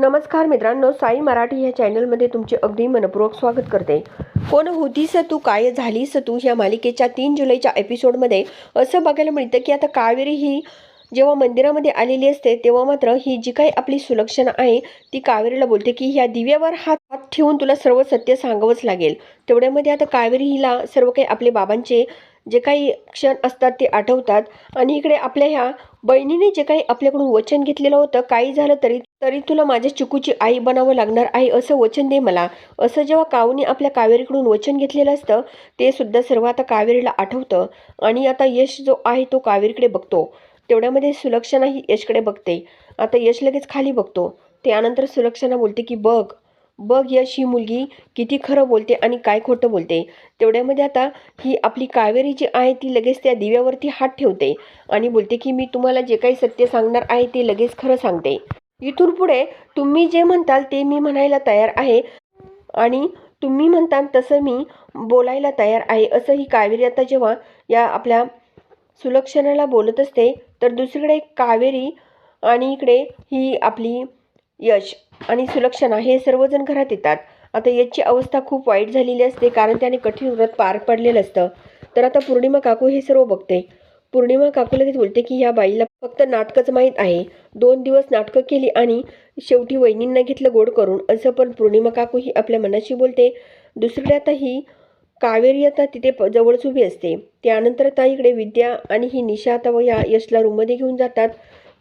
नमस्कार मित्रांनो साई मराठी ह्या चॅनलमध्ये तुमचे अगदी मनपूर्वक स्वागत करते. कोण होतीस तू काय झालीस तू ह्या मालिकेच्या तीन जुलैच्या एपिसोडमध्ये असं बघायला मिळतं की आता कावेरी ही जेव्हा मंदिरामध्ये आलेली असते तेव्हा मात्र ही जी काही आपली सुलक्षणा आहे ती कावेरीला बोलते की ह्या दिव्यावर हात हात ठेवून तुला सर्व सत्य सांगावंच लागेल. तेवढ्यामध्ये आता कावेरी हिला सर्व काही आपले बाबांचे जे काही क्षण असतात ते आठवतात. आणि इकडे आपल्या ह्या बहिणीने जे काही आपल्याकडून वचन घेतलेलं होतं काही झालं तरी तरी तुला माझ्या चिकूची आई बनावं लागणार आहे असं वचन दे मला. असं जेव्हा काऊने आपल्या कावेरीकडून वचन घेतलेलं असतं ते सुद्धा सर्व आता कावेरीला आठवतं. आणि आता यश जो आहे तो कावेरीकडे बघतो. तेवढ्यामध्ये सुलक्षणाही यशकडे बघते. आता यश लगेच खाली बघतो. त्यानंतर सुलक्षणा बोलते की बघ बघ यश ही मुलगी किती खरं बोलते आणि काय खोटं बोलते. तेवढ्यामध्ये आता ही आपली कावेरी जी आहे ती लगेच त्या दिव्यावरती हात ठेवते आणि बोलते की मी तुम्हाला जे काही सत्य सांगणार आहे ते लगेच खरं सांगते. इथून पुढे तुम्ही जे म्हणताल ते मी म्हणायला तयार आहे आणि तुम्ही म्हणताल तसं मी बोलायला तयार आहे. असं ही कावेरी आता जेव्हा या आपल्या सुलक्षणाला बोलत असते तर दुसरीकडे कावेरी आणि इकडे ही आपली यश आणि सुलक्षणा हे सर्वजण घरात येतात. आता यशची अवस्था खूप वाईट झालेली असते कारण त्याने कठीण व्रत पार पडलेलं असतं. तर आता पौर्णिमा काकू हे सर्व बघते. पौर्णिमा काकू लगेच बोलते की ह्या बाईला फक्त नाटकच माहीत आहे. दोन दिवस नाटकं केली आणि शेवटी वहिनींना घेतलं गोड करून. असं पण पौर्णिमा काकू ही आपल्या मनाशी बोलते. दुसरीकडे आता ही कावेरी आता तिथे प जवळच उभी असते. त्यानंतर आता इकडे विद्या आणि ही निशा आता व या यशला रूममध्ये घेऊन जातात.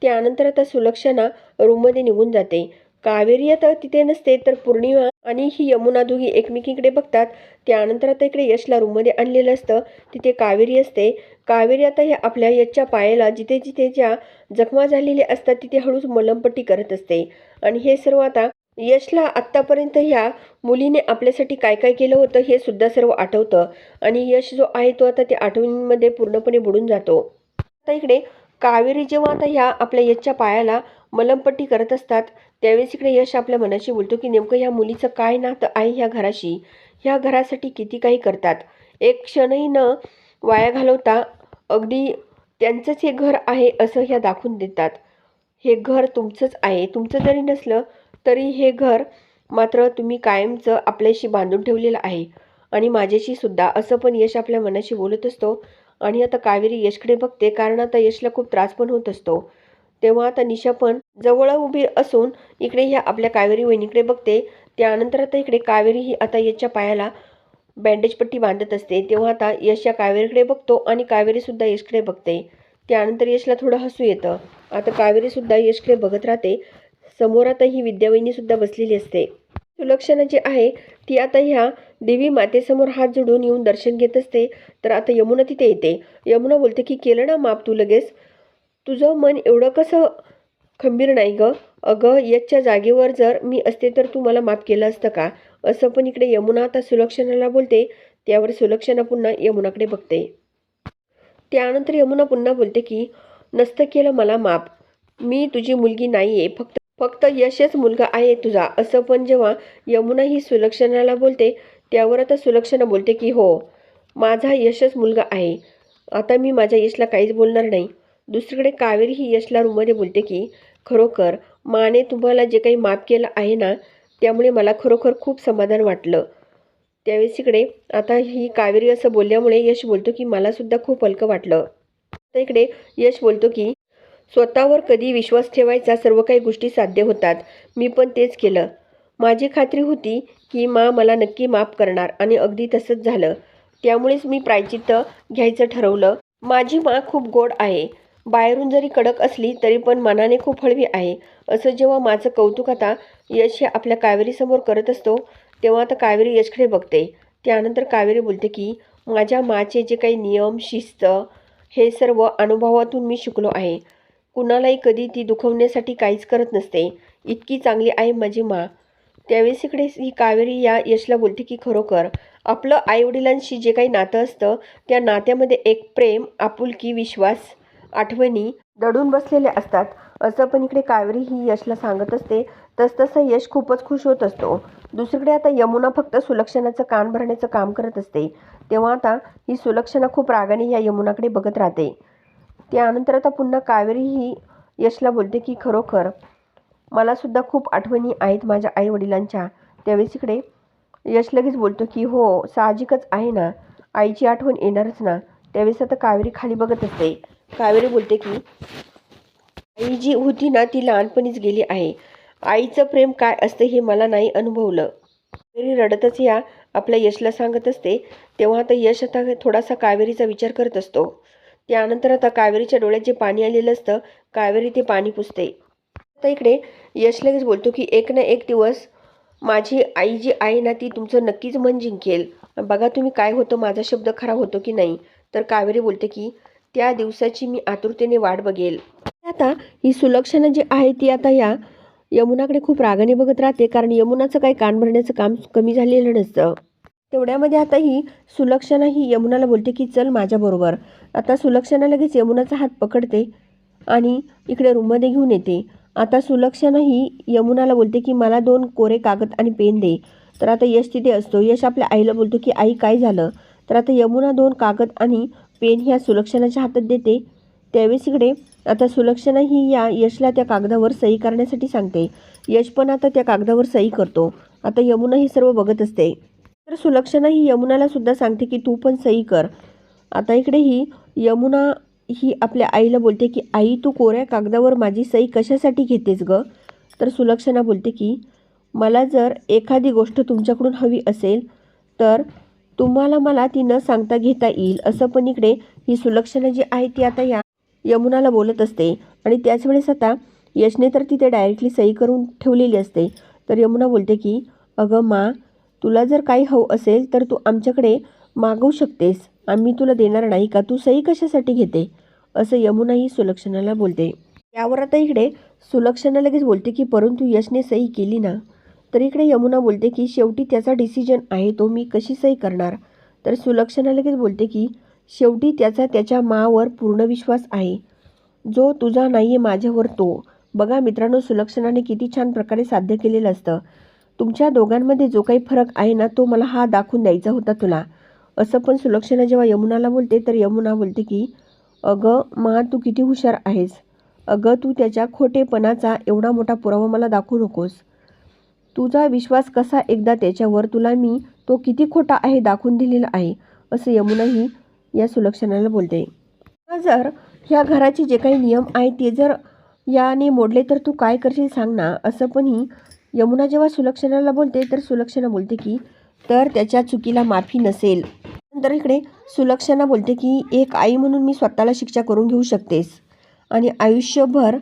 त्यानंतर आता सुलक्षणा रूममध्ये निघून जाते. कावेरी आता तिथे नसते तर पौर्णिमा आणि ही यमुना दोघी एकमेकीकडे बघतात. त्यानंतर आता इकडे यशला रूममध्ये आणलेलं असतं. तिथे कावेरी असते. कावेरी आता ह्या आपल्या यशच्या पायाला जिथे जिथे ज्या जखमा झालेल्या असतात तिथे हळूच मलमपट्टी करत असते. आणि हे सर्व आता यशला आत्तापर्यंत ह्या मुलीने आपल्यासाठी काय काय केलं होतं हे सुद्धा सर्व आठवतं. आणि यश जो आहे तो आता त्या आठवणींमध्ये पूर्णपणे बुडून जातो. आता इकडे कावेरी जेव्हा आता ह्या आपल्या यशच्या पायाला मलमपट्टी करत असतात. त्यावेळेस इकडे यश आपल्या मनाशी बोलतो की नेमकं ह्या मुलीचं काय नातं आहे ह्या घराशी? ह्या घरासाठी किती काही करतात? एक क्षणही न वाया घालवता अगदी त्यांचंच हे घर आहे असं ह्या दाखवून देतात. हे घर तुमचंच आहे. तुमचं जरी नसलं तरी हे घर मात्र तुम्ही कायमचं आपल्याशी बांधून ठेवलेलं आहे. आणि माझ्याशी सुद्धा असं पण यश आपल्या मनाशी बोलत असतो. आणि आता कावेरी यशकडे बघते. कारण आता यशला खूप त्रास पण होत असतो. तेव्हा आता निशा पण जवळ उभी असून इकडे ह्या आपल्या कावेरी वहिनीकडे बघते. त्यानंतर आता इकडे कावेरी ही आता यशच्या पायाला बँडेज पट्टी बांधत असते. तेव्हा आता यश या कावेरीकडे बघतो आणि कावेरीसुद्धा यशकडे बघते. त्यानंतर यशला थोडं हसू येतं. आता कावेरीसुद्धा यशकडे बघत राहते. समोर आता ही विद्यावहिनीसुद्धा बसलेली असते. सुलक्षणा जी आहे ती आता ह्या देवी मातेसमोर हात जोडून येऊन दर्शन घेत असते. तर आता यमुना तिथे येते. यमुना बोलते की केलं ना माप तू लगेच? तुझं मन एवढं कसं खंबीर नाही गं? अगं याच्या जागेवर जर मी असते तर तू मला माफ केलं असतं का? असं पण इकडे यमुना आता सुलक्षणाला बोलते. त्यावर सुलक्षणा पुन्हा यमुनाकडे बघते. त्यानंतर यमुना पुन्हा बोलते की नसतं केलं मला माफ. मी तुझी मुलगी नाही आहे फक्त फक्त यशच मुलगा आहे तुझा. असं पण जेव्हा यमुना ही सुलक्षणाला बोलते त्यावर आता सुलक्षणा बोलते की हो माझा यशच मुलगा आहे. आता मी माझ्या यशला काहीच बोलणार नाही. दुसरीकडे कावेरी ही यशला रूममध्ये बोलते की खरोखर माने तुम्हाला जे काही माफ केलं आहे ना त्यामुळे मला खरोखर खूप समाधान वाटलं त्यावेळेस इकडे आता ही कावेरी असं बोलल्यामुळे यश बोलतो की मलासुद्धा खूप हलकं वाटलं तर इकडे यश बोलतो की स्वतःवर कधी विश्वास ठेवायचा सर्व काही गोष्टी साध्य होतात. मी पण तेच केलं. माझी खात्री होती की मा मला नक्की माफ करणार आणि अगदी तसंच झालं. त्यामुळेच मी प्रायचित्त घ्यायचं ठरवलं. माझी मा खूप गोड आहे. बाहेरून जरी कडक असली तरी पण मनाने खूप हळवी आहे. असं जेव्हा माझं कौतुक आता यश हे आपल्या कावेरीसमोर करत असतो तेव्हा आता कावेरी यशकडे बघते. त्यानंतर कावेरी बोलते की माझ्या माचे जे काही नियम शिस्त हे सर्व अनुभवातून मी शिकलो आहे. कुणालाही कधी ती दुखवण्यासाठी काहीच करत नसते. इतकी चांगली आहे माझी मा त्यावेळेस इकडे ही कावेरी या यशला बोलते की खरोखर आपलं आईवडिलांशी जे काही नातं असतं त्या नात्यामध्ये एक प्रेम आपुलकी विश्वास आठवणी दडून बसलेल्या असतात. असं पण इकडे कावेरी ही यशला सांगत असते. तसतसं यश खूपच खुश होत असतो. दुसरीकडे आता यमुना फक्त सुलक्षणाचं कान भरण्याचं काम करत असते. तेव्हा आता ही सुलक्षणा खूप रागाने या यमुनाकडे बघत राहते. त्यानंतर आता पुन्हा कावेरी ही यशला बोलते की खरोखर मलासुद्धा खूप आठवणी आहेत माझ्या आईवडिलांच्या. त्यावेळेस इकडे यश लगेच बोलतो की हो साहजिकच आहे ना. आईची आठवण येणारच ना. त्यावेळेस आता कावेरी खाली बघत असते. कावेरी बोलते की आई जी होती ना ती लहानपणीच गेली आहे. आईचं प्रेम काय असतं हे मला नाही अनुभवलं. कावेरी रडतच या आपल्या यशला सांगत असते. तेव्हा आता यश आता थोडासा कावेरीचा विचार करत असतो. त्यानंतर आता कावेरीच्या डोळ्यात जे पाणी आलेलं असतं कावेरी ते पाणी पुसते. आता इकडे यश लगेच बोलतो की एक ना एक दिवस माझी आई जी आहे ना ती तुमचं नक्कीच मन जिंकेल. बघा तुम्ही काय होतं माझा शब्द खरा होतो की नाही. तर कावेरी बोलते की त्या दिवसाची मी आतुरतेने वाट बघेल. आता ही सुलक्षणा जी आहे ती आता या यमुनाकडे खूप रागाने बघत राहते कारण यमुनाचं काही कान भरण्याचं काम कमी झालेलं नसतं. तेवढ्यामध्ये आता ही सुलक्षणा ही यमुनाला बोलते की चल माझ्याबरोबर आता सुलक्षणा लगेच यमुनाचा हात पकडते आणि इकडे रूममध्ये घेऊन येते. आता सुलक्षणा ही यमुनाला बोलते की मला दोन कोरे कागद आणि पेन दे. तर आता यश तिथे असतो. यश आपल्या आईला बोलतो की आई काय झालं? तर आता यमुना दोन कागद आणि पेन ह्या सुलक्षणाच्या हातात देते. त्यावेळेस इकडे आता सुलक्षणा ही या यशला त्या कागदावर सही करण्यासाठी सांगते. यश पण आता त्या कागदावर सही करतो. आता यमुना ही सर्व बघत असते. तर सुलक्षणा ही यमुनाला सुद्धा सांगते की तू पण सही कर. आता इकडे ही यमुना ही आपल्या आईला बोलते की आई तू कोऱ्या कागदावर माझी सही कशासाठी घेतेस ग? तर सुलक्षणा बोलते की मला जर एखादी गोष्ट तुमच्याकडून हवी असेल तर तुम्हाला मला ती न सांगता घेता येईल असं पण इकडे ही सुलक्षणा जी आहे ती आता या यमुनाला बोलत असते. आणि त्याच वेळेस आता यशने तर तिथे डायरेक्टली सही करून ठेवलेली असते. तर यमुना बोलते की अगं मा तुला जर काही हवं असेल तर तू आमच्याकडे मागवू शकतेस. आम्ही तुला देणार नाही का? तू सही कशासाठी घेते? असं यमुना ही सुलक्षणाला बोलते. यावर आता इकडे सुलक्षणा लगेच बोलते की परंतु यशने सही केली ना तर इकडे यमुना बोलते की शेवटी त्याचा डिसिजन आहे तो मी कशी सही करणार. तर सुलक्षणा लगेच बोलते की शेवटी त्याचा त्याच्या मावर पूर्ण विश्वास आहे. जो तुझा नाही आहे माझ्यावर तो. बघा मित्रांनो सुलक्षणाने किती छान प्रकारे साध्य केलेलं असतं. तुमच्या दोघांमध्ये जो काही फरक आहे ना तो मला हा दाखवून द्यायचा होता तुला. असं पण सुलक्षणा जेव्हा यमुनाला बोलते तर यमुना बोलते की अगं मा तू किती हुशार आहेस. अगं तू त्याच्या खोटेपणाचा एवढा मोठा पुरावा मला दाखवू नकोस. तुझा विश्वास कसा एकदा त्याच्यावर तुला मी तो किती खोटा आहे दाखवून दिलेला आहे असं यमुनाही या सुलक्षणाला बोलते. जर ह्या घराचे जे काही नियम आहे ते जर याने मोडले तर तू काय करशील सांग ना असं पण ही यमुना जेव्हा सुलक्षणाला बोलते तर सुलक्षणा बोलते की तर त्याच्या चुकीला माफी नसेल. नंतर इकडे सुलक्षणा बोलते की एक आई म्हणून मी स्वतःला शिक्षा करून घेऊ शकतेस आणि आयुष्यभर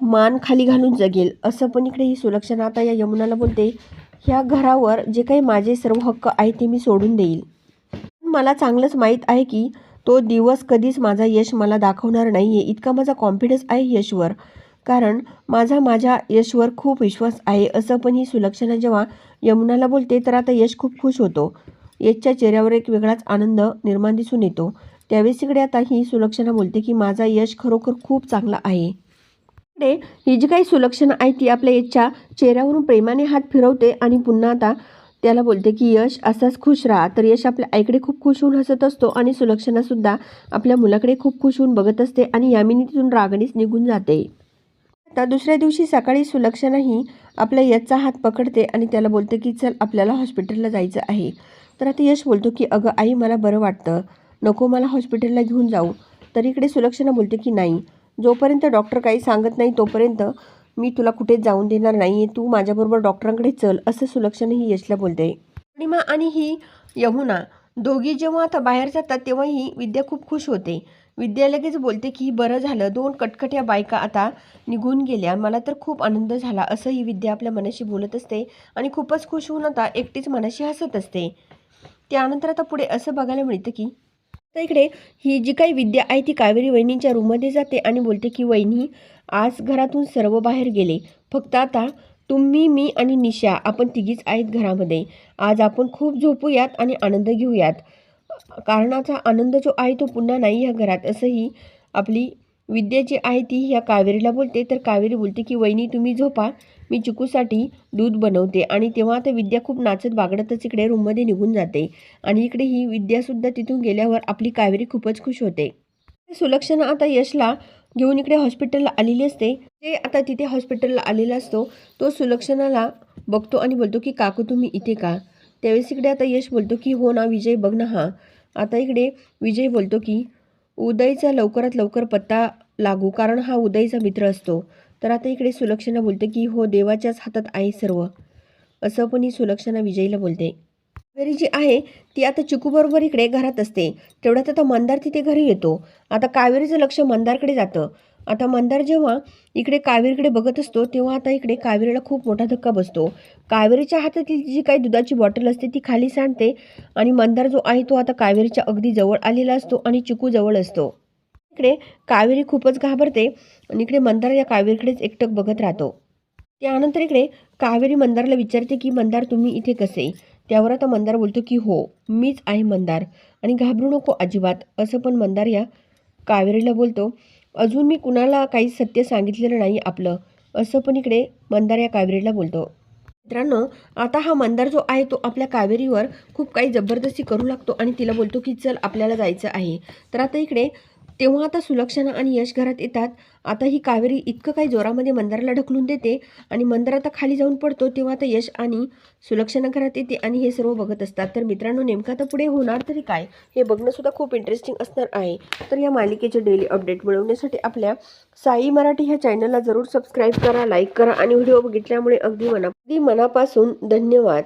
मान खाली घालून जगेल. असं पण इकडे ही सुलक्षणा आता या यमुनाला बोलते ह्या घरावर जे काही माझे सर्व हक्क आहे ते मी सोडून देईल. मला चांगलंच माहीत आहे की तो दिवस कधीच माझा यश मला दाखवणार नाही आहे इतका माझा कॉन्फिडन्स आहे यशवर. कारण माझा माझ्या यशवर खूप विश्वास आहे. असं पण ही सुलक्षणा जेव्हा यमुनाला बोलते तर आता यश खूप खुश होतो. यशच्या चेहऱ्यावर एक वेगळाच आनंद निर्माण दिसून येतो. त्यावेळेस इकडे आता ही सुलक्षणा बोलते की माझा यश खरोखर खूप चांगला आहे. ही जी काही सुलक्षणा आहे ती आपल्या यशच्या चेहऱ्यावरून प्रेमाने हात फिरवते आणि पुन्हा आता त्याला बोलते की यश असाच खुश राहा. तर यश आपल्या आईकडे खूप खुश होऊन हसत असतो आणि सुलक्षणासुद्धा आपल्या मुलाकडे खूप खुश होऊन बघत असते आणि यामिनी तिथून रागणीच निघून जाते. आता दुसऱ्या दिवशी सकाळी सुलक्षणा ही आपल्या यशचा हात पकडते आणि त्याला बोलते की चल आपल्याला हॉस्पिटलला जायचं आहे. तर आता यश बोलतो की अगं आई मला बरं वाटतं. नको मला हॉस्पिटलला घेऊन जाऊ. तर इकडे सुलक्षणा बोलते की नाही जोपर्यंत डॉक्टर काही सांगत नाही तोपर्यंत मी तुला कुठेच जाऊन देणार नाही आहे तू माझ्याबरोबर डॉक्टरांकडे चल असं सुलक्षणही यशला बोलते. पूर्णिमा आणि ही यमुना दोघी जेव्हा आता बाहेर जातात तेव्हा ही विद्या खूप खुश होते. विद्या लगेच बोलते की बरं झालं दोन कटकट्या बायका आता निघून गेल्या. मला तर खूप आनंद झाला असं ही विद्या आपल्या मनाशी बोलत असते आणि खूपच खुश होऊन आता एकटीच मनाशी हसत असते. त्यानंतर आता पुढे असं बघायला मिळतं की तर इकडे ही जी काही विद्या आहे ती कावेरी वहिनींच्या रूममध्ये जाते आणि बोलते की वहिनी आज घरातून सर्व बाहेर गेले. फक्त आता तुम्ही मी आणि निशा आपण तिघीच आहेत घरामध्ये. आज आपण खूप झोपूयात आणि आनंद घेऊयात. कारणाचा आनंद जो आहे तो पुन्हा नाही ह्या घरात. असंही आपली विद्या जी आहे ती ह्या कावेरीला बोलते. तर कावेरी बोलते की वहिनी तुम्ही झोपा. मी चिकूसाठी दूध बनवते. आणि तेव्हा आता विद्या खूप नाचत बागडतच इकडे रूममध्ये निघून जाते. आणि इकडे ही विद्यासुद्धा तिथून गेल्यावर आपली कावेरी खूपच खुश होते. सुलक्षणा आता यशला घेऊन इकडे हॉस्पिटलला आलेली असते. ते आता तिथे हॉस्पिटलला आलेला असतो तो सुलक्षणाला बघतो आणि बोलतो की काकू तुम्ही इथे का? त्यावेळेस इकडे आता यश बोलतो की हो ना विजय बघ ना हा. आता इकडे विजय बोलतो की उदयचा लवकरात लवकर पत्ता लागू कारण हा उदयचा मित्र असतो. तर आता इकडे सुलक्षणा बोलते की हो देवाच्याच हातात आहे सर्व. असं पण ही सुलक्षणा विजयला बोलते. कावेरी जी आहे ती आता चिकूबरोबर इकडे घरात असते. तेवढ्यात आता मंदार तिथे घरी येतो. आता कावेरीचं लक्ष मंदारकडे जातं. आता मंदार जेव्हा इकडे कावेरीकडे बघत असतो तेव्हा आता इकडे कावेरीला खूप मोठा धक्का बसतो. कावेरीच्या हातातील जी काही दुधाची बॉटल असते ती खाली सांडते आणि मंदार जो आहे तो आता कावेरीच्या अगदी जवळ आलेला असतो आणि चिकू जवळ असतो. इकडे कावेरी खूपच घाबरते आणि इकडे मंदार या कावेरीकडेच एकटक बघत राहतो. त्यानंतर इकडे कावेरी मंदारला विचारते की मंदार तुम्ही इथे कसे त्यावर आता मंदार बोलतो की हो मीच आहे मंदार आणि घाबरू नको अजिबात. असं पण मंदार या कावेरीला बोलतो. अजून मी कुणाला काही सत्य सांगितलेलं नाही आपलं असं पण इकडे मंदार या कावेरीला बोलतो. मित्रांनो आता हा मंदार जो आहे तो आपल्या कावेरीवर खूप काही जबरदस्ती करू लागतो आणि तिला बोलतो की चल आपल्याला जायचं आहे. तर आता इकडे तेव्हा आता सुलक्षणा आणि यश घरात येतात. आता ही कावेरी इतकं काही जोरामध्ये मंदाराला ढकलून देते आणि मंदार आता खाली जाऊन पडतो तेव्हा आता यश आणि सुलक्षणा घरात येते आणि हे सर्व बघत असतात. तर मित्रांनो नेमकं आता पुढे होणार तरी काय हे बघणंसुद्धा खूप इंटरेस्टिंग असणार आहे. तर या मालिकेचे डेली अपडेट मिळवण्यासाठी आपल्या साई मराठी ह्या चॅनलला जरूर सबस्क्राईब करा लाईक करा आणि व्हिडिओ बघितल्यामुळे अगदी मना अगदी मनापासून धन्यवाद.